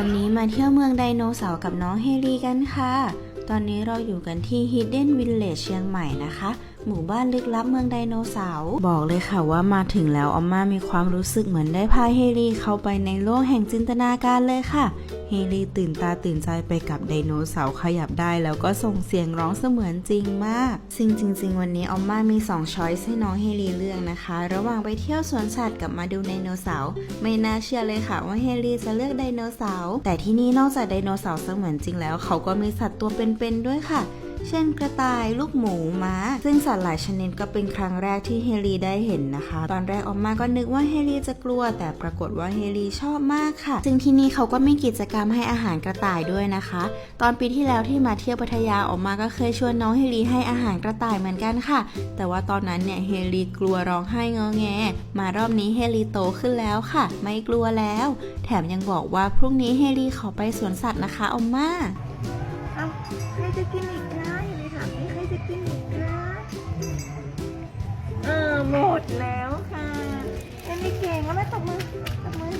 วันนี้มาเที่ยวเมืองไดโนเสาร์กับน้องเฮลีกันค่ะ ตอนนี้เราอยู่กันที่ Hidden Village เชียงใหม่นะคะ หมู่บ้านลึกลับเมืองไดโนเสาร์ บอกเลยค่ะว่ามาถึงแล้วออมมามีความรู้สึกเหมือนได้พาเฮลีเข้าไปในโลกแห่งจินตนาการเลยค่ะ เฮลีตื่นตาตื่นใจไปกับไดโนเสาร์ขยับได้แล้วก็ส่งเสียงร้องเสมือนจริงมาก ซึ่งจริง ๆ วันนี้ออมมามี 2 ช้อยส์ให้น้องเฮลีเลือกนะคะ ระหว่างไปเที่ยวสวนสัตว์กับมาดูไดโนเสาร์ไม่น่าเชื่อเลยค่ะว่าเฮลีจะเลือกไดโนเสาร์แต่ที่นี่นอกจากไดโนเสาร์เสมือนจริงแล้ว เขาก็มีสัตว์ตัวเป็นๆด้วยค่ะ เช่นกระต่ายลูกหมูม้า ซึ่งสัตว์หลายชนิดก็เป็นครั้งแรกที่เฮลีได้เห็นนะคะ ตอนแรกออกมาก็นึกว่าเฮลีจะกลัว แต่ปรากฏว่าเฮลีชอบมากค่ะ ซึ่งที่นี่เขาก็มีกิจกรรมให้อาหารกระต่ายด้วยนะคะ ตอนปีที่แล้วที่มาเที่ยวพัทยาออกมาก็เคยชวนน้องเฮลีให้อาหารกระต่ายเหมือนกันค่ะ แต่ว่าตอนนั้นเนี่ยเฮลีกลัวร้องไห้งอแง มารอบนี้เฮลีโตขึ้นแล้วค่ะ ไม่กลัวแล้ว แถมยังบอกว่าพรุ่งนี้เฮลีขอไปสวนสัตว์นะคะออมมา แล้วค่ะเอ็นนี่เก่งแล้วแม่ตบมือตบมือ